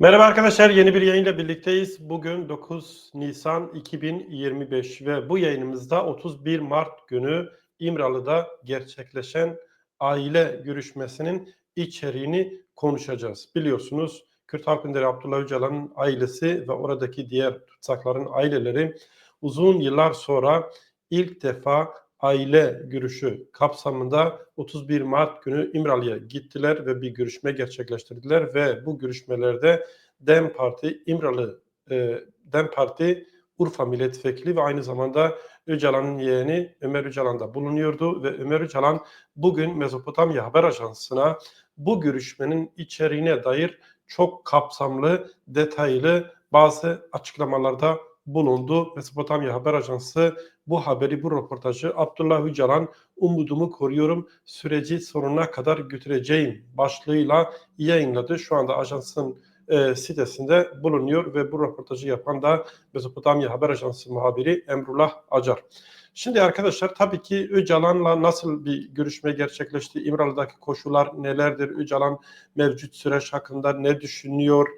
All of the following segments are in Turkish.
Merhaba arkadaşlar, yeni bir yayınla birlikteyiz. Bugün 9 Nisan 2025 ve bu yayınımızda 31 Mart günü İmralı'da gerçekleşen aile görüşmesinin içeriğini konuşacağız. Biliyorsunuz Kürt Halk Önderi Abdullah Öcalan'ın ailesi ve oradaki diğer tutsakların aileleri uzun yıllar sonra ilk defa aile görüşü kapsamında 31 Mart günü İmralı'ya gittiler ve bir görüşme gerçekleştirdiler ve bu görüşmelerde DEM Parti İmralı e, DEM Parti Urfa Milletvekili ve aynı zamanda Öcalan'ın yeğeni Ömer Öcalan da bulunuyordu ve Ömer Öcalan bugün Mezopotamya Haber Ajansı'na bu görüşmenin içeriğine dair çok kapsamlı, detaylı bazı açıklamalarda bulundu. Mesopotamya Haber Ajansı bu haberi, bu röportajı Abdullah Öcalan umudumu koruyorum, süreci sonuna kadar götüreceğim başlığıyla yayınladı. Şu anda ajansın e, sitesinde bulunuyor ve bu röportajı yapan da Mezopotamya Haber Ajansı muhabiri Emrullah Acar. Şimdi arkadaşlar tabii ki Öcalan'la nasıl bir görüşme gerçekleşti? İmralı'daki koşullar nelerdir? Öcalan mevcut süreç hakkında ne düşünüyor?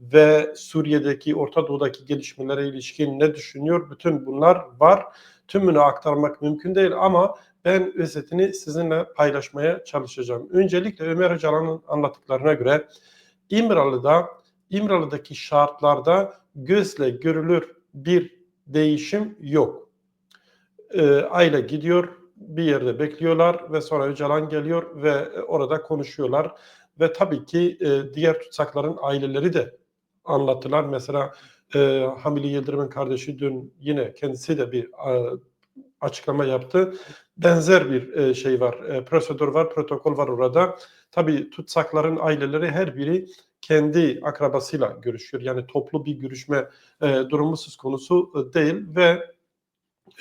Ve Suriye'deki, Orta Doğu'daki gelişmelere ilişkin ne düşünüyor? Bütün bunlar var. Tümünü aktarmak mümkün değil ama ben özetini sizinle paylaşmaya çalışacağım. Öncelikle Ömer Öcalan'ın anlattıklarına göre İmralı'da, İmralı'daki şartlarda gözle görülür bir değişim yok. E, aile gidiyor, bir yerde bekliyorlar ve sonra Öcalan geliyor ve orada konuşuyorlar. Ve tabii ki e, diğer tutsakların aileleri de anlattılar. Mesela e, Hamili Yıldırım'ın kardeşi dün yine kendisi de bir e, açıklama yaptı. Benzer bir e, şey var, e, prosedür var, protokol var orada. Tabii tutsakların aileleri her biri kendi akrabasıyla görüşüyor. Yani toplu bir görüşme e, durumu söz konusu e, değil ve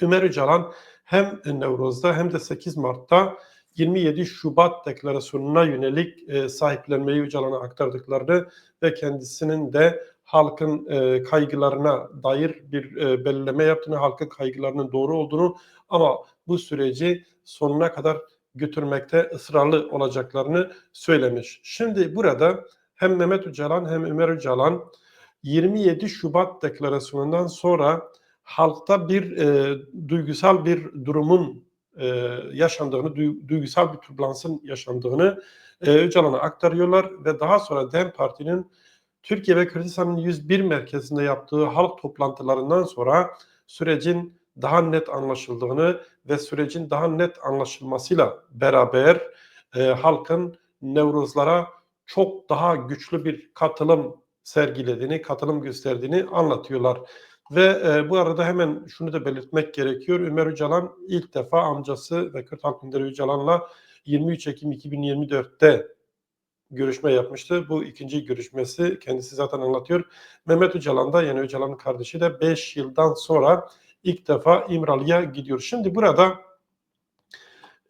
Ömer Öcalan hem Nevroz'da hem de 8 Mart'ta 27 Şubat deklarasyonuna yönelik e, sahiplenmeyi Öcalan'a aktardıklarını ve kendisinin de halkın e, kaygılarına dair bir e, belirleme yaptığını, halkın kaygılarının doğru olduğunu ama bu süreci sonuna kadar götürmekte ısrarlı olacaklarını söylemiş. Şimdi burada hem Mehmet Öcalan hem Ömer Öcalan 27 Şubat deklarasyonundan sonra halkta bir e, duygusal bir durumun e, yaşandığını, duygusal bir türbülansın yaşandığını e, Öcalan'a aktarıyorlar ve daha sonra DEM Parti'nin Türkiye ve Kürdistan'ın 101 merkezinde yaptığı halk toplantılarından sonra sürecin daha net anlaşıldığını ve sürecin daha net anlaşılmasıyla beraber e, halkın Nevruzlara çok daha güçlü bir katılım sergilediğini, katılım gösterdiğini anlatıyorlar. Ve e, bu arada hemen şunu da belirtmek gerekiyor. Ömer Öcalan ilk defa amcası ve Kürt Halk Öcalan'la 23 Ekim 2024'te görüşme yapmıştı. Bu ikinci görüşmesi kendisi zaten anlatıyor. Mehmet Öcalan da yani Öcalan'ın kardeşi de 5 yıldan sonra ilk defa İmralı'ya gidiyor. Şimdi burada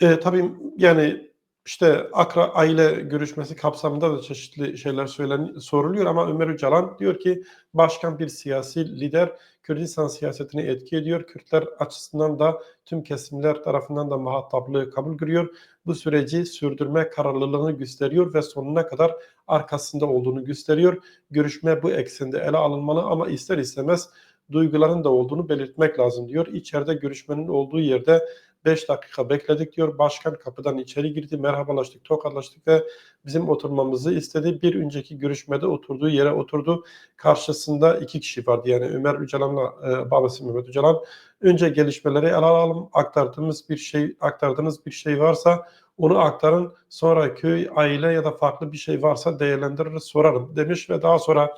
e, tabii yani işte akra aile görüşmesi kapsamında da çeşitli şeyler söylen soruluyor ama Ömer Öcalan diyor ki başkan bir siyasi lider Kürdistan siyasetini etki ediyor. Kürtler açısından da tüm kesimler tarafından da muhataplığı kabul görüyor. Bu süreci sürdürme kararlılığını gösteriyor ve sonuna kadar arkasında olduğunu gösteriyor. Görüşme bu eksende ele alınmalı ama ister istemez duyguların da olduğunu belirtmek lazım diyor. İçeride görüşmenin olduğu yerde 5 dakika bekledik diyor. Başkan kapıdan içeri girdi. Merhabalaştık, tokalaştık ve bizim oturmamızı istedi. Bir önceki görüşmede oturduğu yere oturdu. Karşısında iki kişi vardı. Yani Ömer Öcalan'la e, babası Mehmet Öcalan. Önce gelişmeleri ele alalım. Aktardığımız bir şey, aktardığınız bir şey varsa onu aktarın. Sonra köy, aile ya da farklı bir şey varsa değerlendiririz, sorarım demiş ve daha sonra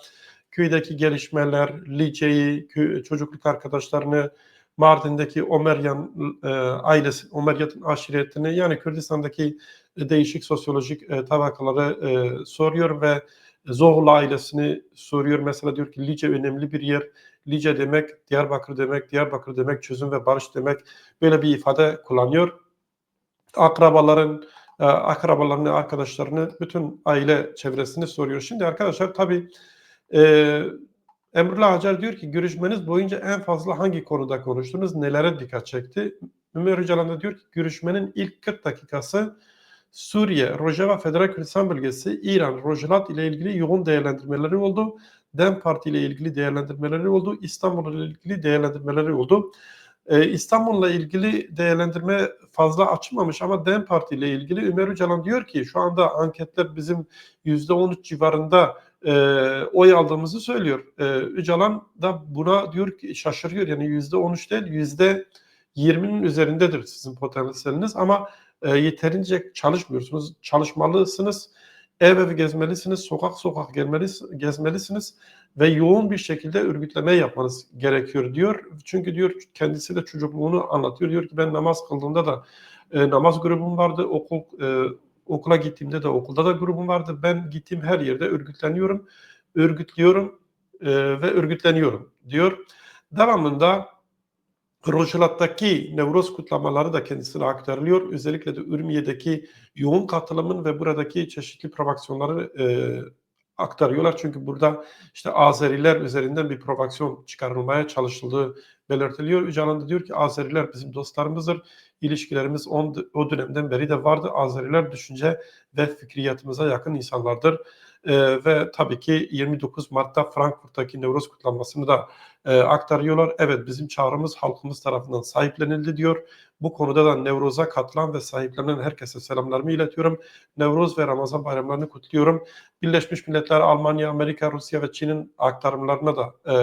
köydeki gelişmeler, liceyi, köy, çocukluk arkadaşlarını, Mardin'deki Omeryan e, ailesi, Omeryat'ın aşiretini yani Kürdistan'daki değişik sosyolojik e, tabakaları e, soruyor ve Zoğlu ailesini soruyor. Mesela diyor ki Lice önemli bir yer. Lice demek Diyarbakır demek, Diyarbakır demek çözüm ve barış demek. Böyle bir ifade kullanıyor. Akrabaların, e, akrabalarını, arkadaşlarını, bütün aile çevresini soruyor. Şimdi arkadaşlar tabii e, Emrullah Hacer diyor ki görüşmeniz boyunca en fazla hangi konuda konuştunuz, nelere dikkat çekti? Ömer Öcalan da diyor ki görüşmenin ilk 40 dakikası Suriye, Rojava Federal Kürdistan Bölgesi, İran, Rojava ile ilgili yoğun değerlendirmeleri oldu. DEM Parti ile ilgili değerlendirmeleri oldu. İstanbul ile ilgili değerlendirmeleri oldu. Ee, İstanbul'la ilgili değerlendirme fazla açılmamış ama DEM Parti ile ilgili Ömer Öcalan diyor ki şu anda anketler bizim %13 civarında e, oy aldığımızı söylüyor. E, Öcalan da buna diyor ki şaşırıyor yani %13 değil %20'nin üzerindedir sizin potansiyeliniz ama e, yeterince çalışmıyorsunuz. Çalışmalısınız. Ev ev gezmelisiniz, sokak sokak gezmelis, gezmelisiniz ve yoğun bir şekilde örgütleme yapmanız gerekiyor diyor. Çünkü diyor kendisi de çocukluğunu anlatıyor. Diyor ki ben namaz kıldığımda da e, namaz grubum vardı. Okul e, okula gittiğimde de okulda da grubum vardı. Ben gittiğim her yerde örgütleniyorum, örgütlüyorum e, ve örgütleniyorum diyor. Devamında Rojhelat'taki Nevroz kutlamaları da kendisine aktarılıyor. Özellikle de Ürmiye'deki yoğun katılımın ve buradaki çeşitli provokasyonları e, aktarıyorlar. Çünkü burada işte Azeriler üzerinden bir provokasyon çıkarılmaya çalışıldığı belirtiliyor. Öcalan diyor ki Azeriler bizim dostlarımızdır. İlişkilerimiz on, o dönemden beri de vardı. Azeriler düşünce ve fikriyatımıza yakın insanlardır. E, ve tabii ki 29 Mart'ta Frankfurt'taki Nevroz kutlanmasını da e, aktarıyorlar. Evet bizim çağrımız halkımız tarafından sahiplenildi diyor. Bu konuda da Nevroz'a katılan ve sahiplenen herkese selamlarımı iletiyorum. Nevroz ve Ramazan bayramlarını kutluyorum. Birleşmiş Milletler, Almanya, Amerika, Rusya ve Çin'in aktarımlarına da e,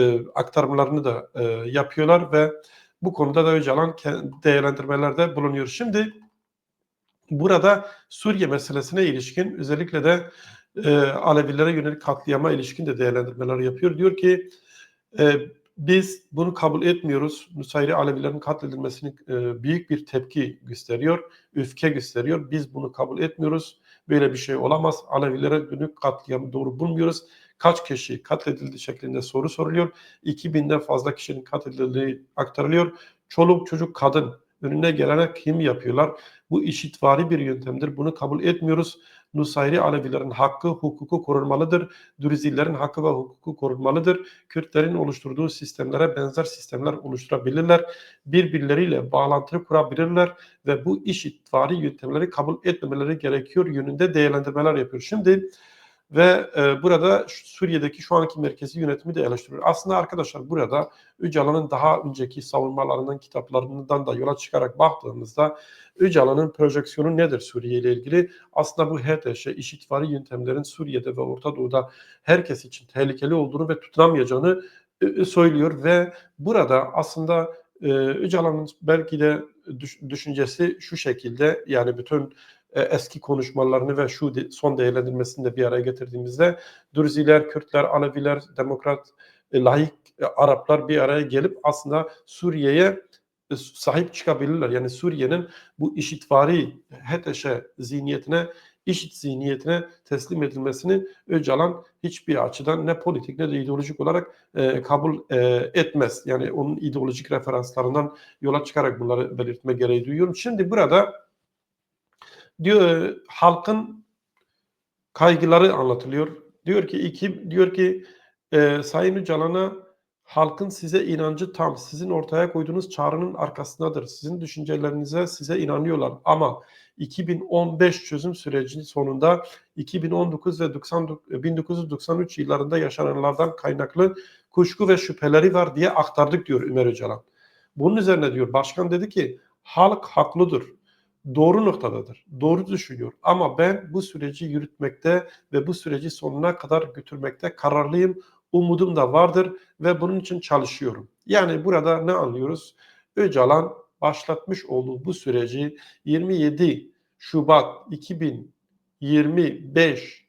e, aktarımlarını da e, yapıyorlar ve bu konuda da Öcalan değerlendirmelerde bulunuyor. Şimdi burada Suriye meselesine ilişkin özellikle de e, Alevilere yönelik katliama ilişkin de değerlendirmeler yapıyor. Diyor ki e, biz bunu kabul etmiyoruz. Nusayri Alevilerin katledilmesini e, büyük bir tepki gösteriyor, öfke gösteriyor. Biz bunu kabul etmiyoruz. Böyle bir şey olamaz. Alevilere dönük katliamı doğru bulmuyoruz. Kaç kişi katledildi şeklinde soru soruluyor. 2000'den fazla kişinin katledildiği aktarılıyor. Çoluk çocuk kadın önüne gelene kim yapıyorlar? Bu işitvari bir yöntemdir. Bunu kabul etmiyoruz. Nusayri Alevilerin hakkı, hukuku korunmalıdır. Dürzilerin hakkı ve hukuku korunmalıdır. Kürtlerin oluşturduğu sistemlere benzer sistemler oluşturabilirler. Birbirleriyle bağlantı kurabilirler ve bu işitvari yöntemleri kabul etmemeleri gerekiyor yönünde değerlendirmeler yapıyor. Şimdi ve e, burada Suriye'deki şu anki merkezi yönetimi de eleştiriyor. Aslında arkadaşlar burada Öcalan'ın daha önceki savunmalarından, kitaplarından da yola çıkarak baktığımızda Öcalan'ın projeksiyonu nedir Suriye ile ilgili? Aslında bu HTŞ, işitvari yöntemlerin Suriye'de ve Orta Doğu'da herkes için tehlikeli olduğunu ve tutunamayacağını e, e söylüyor ve burada aslında e, Öcalan'ın belki de düşüncesi şu şekilde yani bütün e, eski konuşmalarını ve şu son değerlendirmesini de bir araya getirdiğimizde Dürziler, Kürtler, Aleviler, Demokrat, e, laik e, Araplar bir araya gelip aslında Suriye'ye sahip çıkabilirler. Yani Suriye'nin bu işitvari HTŞ zihniyetine, işit zihniyetine teslim edilmesini Öcalan hiçbir açıdan ne politik ne de ideolojik olarak e, kabul e, etmez. Yani onun ideolojik referanslarından yola çıkarak bunları belirtme gereği duyuyorum. Şimdi burada diyor halkın kaygıları anlatılıyor. Diyor ki iki diyor ki e, Sayın Öcalan'a halkın size inancı tam. Sizin ortaya koyduğunuz çağrının arkasındadır. Sizin düşüncelerinize size inanıyorlar. Ama 2015 çözüm sürecinin sonunda 2019 ve 90, 1993 yıllarında yaşananlardan kaynaklı kuşku ve şüpheleri var diye aktardık diyor Ömer Öcalan. Bunun üzerine diyor başkan dedi ki halk haklıdır doğru noktadadır. Doğru düşünüyor. Ama ben bu süreci yürütmekte ve bu süreci sonuna kadar götürmekte kararlıyım. Umudum da vardır ve bunun için çalışıyorum. Yani burada ne anlıyoruz? Öcalan başlatmış olduğu bu süreci 27 Şubat 2025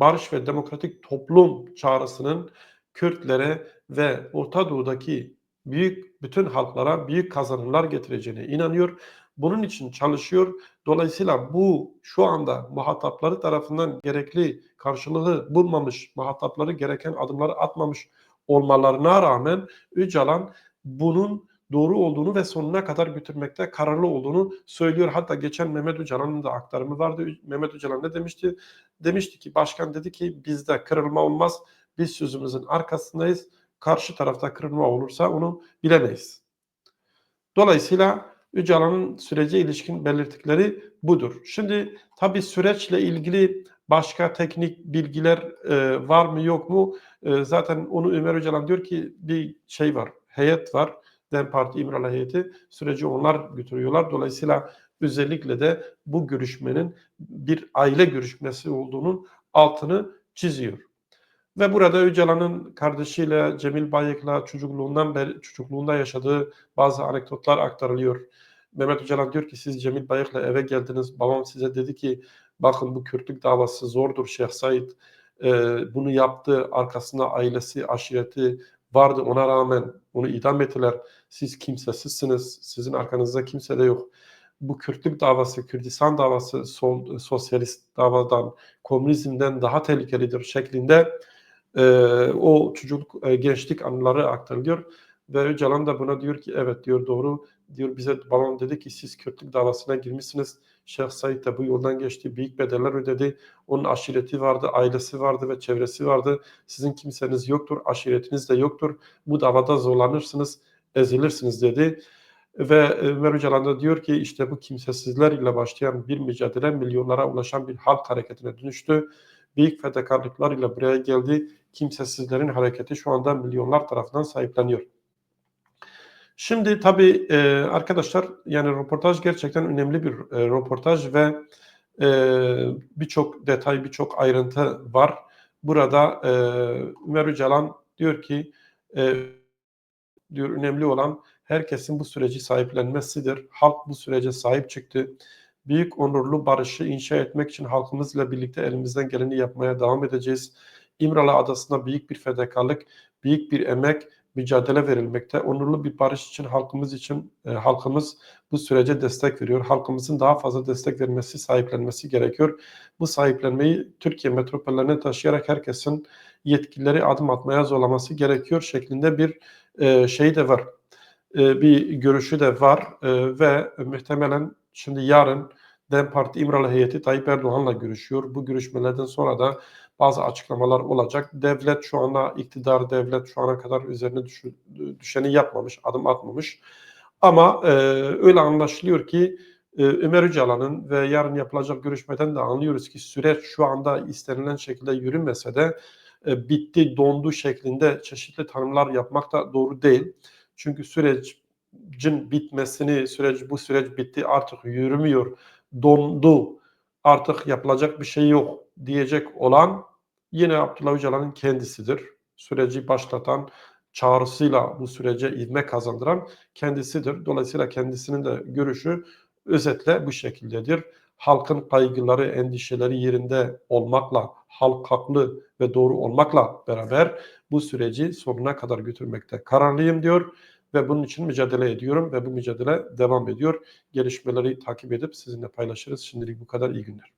Barış ve Demokratik Toplum çağrısının Kürtlere ve Orta Doğu'daki büyük bütün halklara büyük kazanımlar getireceğine inanıyor bunun için çalışıyor. Dolayısıyla bu şu anda muhatapları tarafından gerekli karşılığı bulmamış, muhatapları gereken adımları atmamış olmalarına rağmen Öcalan bunun doğru olduğunu ve sonuna kadar götürmekte kararlı olduğunu söylüyor. Hatta geçen Mehmet Öcalan'ın da aktarımı vardı. Mehmet Öcalan ne demişti? Demişti ki başkan dedi ki bizde kırılma olmaz. Biz sözümüzün arkasındayız. Karşı tarafta kırılma olursa onu bilemeyiz. Dolayısıyla Öcalan'ın sürece ilişkin belirttikleri budur. Şimdi tabii süreçle ilgili başka teknik bilgiler e, var mı yok mu? E, zaten onu Ömer Öcalan diyor ki bir şey var, heyet var. DEM Parti İmralı heyeti süreci onlar götürüyorlar. Dolayısıyla özellikle de bu görüşmenin bir aile görüşmesi olduğunun altını çiziyor. Ve burada Öcalan'ın kardeşiyle Cemil Bayık'la çocukluğundan beri çocukluğunda yaşadığı bazı anekdotlar aktarılıyor. Mehmet Öcalan diyor ki siz Cemil Bayık'la eve geldiniz. Babam size dedi ki bakın bu Kürtlük davası zordur Şeyh Said. Ee, bunu yaptı. Arkasında ailesi, aşireti vardı. Ona rağmen onu idam ettiler. Siz kimsesizsiniz. Sizin arkanızda kimse de yok. Bu Kürtlük davası, Kürdistan davası sol, sosyalist davadan, komünizmden daha tehlikelidir şeklinde e, o çocuk e, gençlik anıları aktarılıyor. Ve Öcalan da buna diyor ki evet diyor doğru diyor bize babam dedi ki siz Kürtlük davasına girmişsiniz. Şeyh Said de bu yoldan geçti. Büyük bedeller ödedi. Onun aşireti vardı, ailesi vardı ve çevresi vardı. Sizin kimseniz yoktur, aşiretiniz de yoktur. Bu davada zorlanırsınız, ezilirsiniz dedi. Ve Ömer Öcalan da diyor ki işte bu kimsesizler ile başlayan bir mücadele milyonlara ulaşan bir halk hareketine dönüştü. Büyük fedakarlıklar ile buraya geldi. Kimsesizlerin hareketi şu anda milyonlar tarafından sahipleniyor. Şimdi tabii e, arkadaşlar yani röportaj gerçekten önemli bir e, röportaj ve e, birçok detay, birçok ayrıntı var. Burada e, Ömer Öcalan diyor ki e, diyor önemli olan herkesin bu süreci sahiplenmesidir. Halk bu sürece sahip çıktı. Büyük onurlu barışı inşa etmek için halkımızla birlikte elimizden geleni yapmaya devam edeceğiz. İmralı Adası'na büyük bir fedakarlık, büyük bir emek, mücadele verilmekte. Onurlu bir barış için halkımız için e, halkımız bu sürece destek veriyor. Halkımızın daha fazla destek vermesi, sahiplenmesi gerekiyor. Bu sahiplenmeyi Türkiye metropollerine taşıyarak herkesin yetkilileri adım atmaya zorlaması gerekiyor şeklinde bir e, şey de var. E, bir görüşü de var e, ve muhtemelen şimdi yarın DEM Parti İmralı heyeti Tayyip Erdoğan'la görüşüyor. Bu görüşmelerden sonra da bazı açıklamalar olacak. Devlet şu anda iktidar devlet şu ana kadar üzerine düşeni yapmamış, adım atmamış. Ama e, öyle anlaşılıyor ki e, Ömer Öcalan'ın ve yarın yapılacak görüşmeden de anlıyoruz ki süreç şu anda istenilen şekilde yürümese de e, bitti, dondu şeklinde çeşitli tanımlar yapmak da doğru değil. Çünkü sürecin bitmesini, süreç bu süreç bitti artık yürümüyor, dondu, artık yapılacak bir şey yok diyecek olan yine Abdullah Öcalan'ın kendisidir. Süreci başlatan, çağrısıyla bu sürece ivme kazandıran kendisidir. Dolayısıyla kendisinin de görüşü özetle bu şekildedir. Halkın kaygıları, endişeleri yerinde olmakla, halk haklı ve doğru olmakla beraber bu süreci sonuna kadar götürmekte kararlıyım diyor ve bunun için mücadele ediyorum ve bu mücadele devam ediyor. Gelişmeleri takip edip sizinle paylaşırız. Şimdilik bu kadar iyi günler.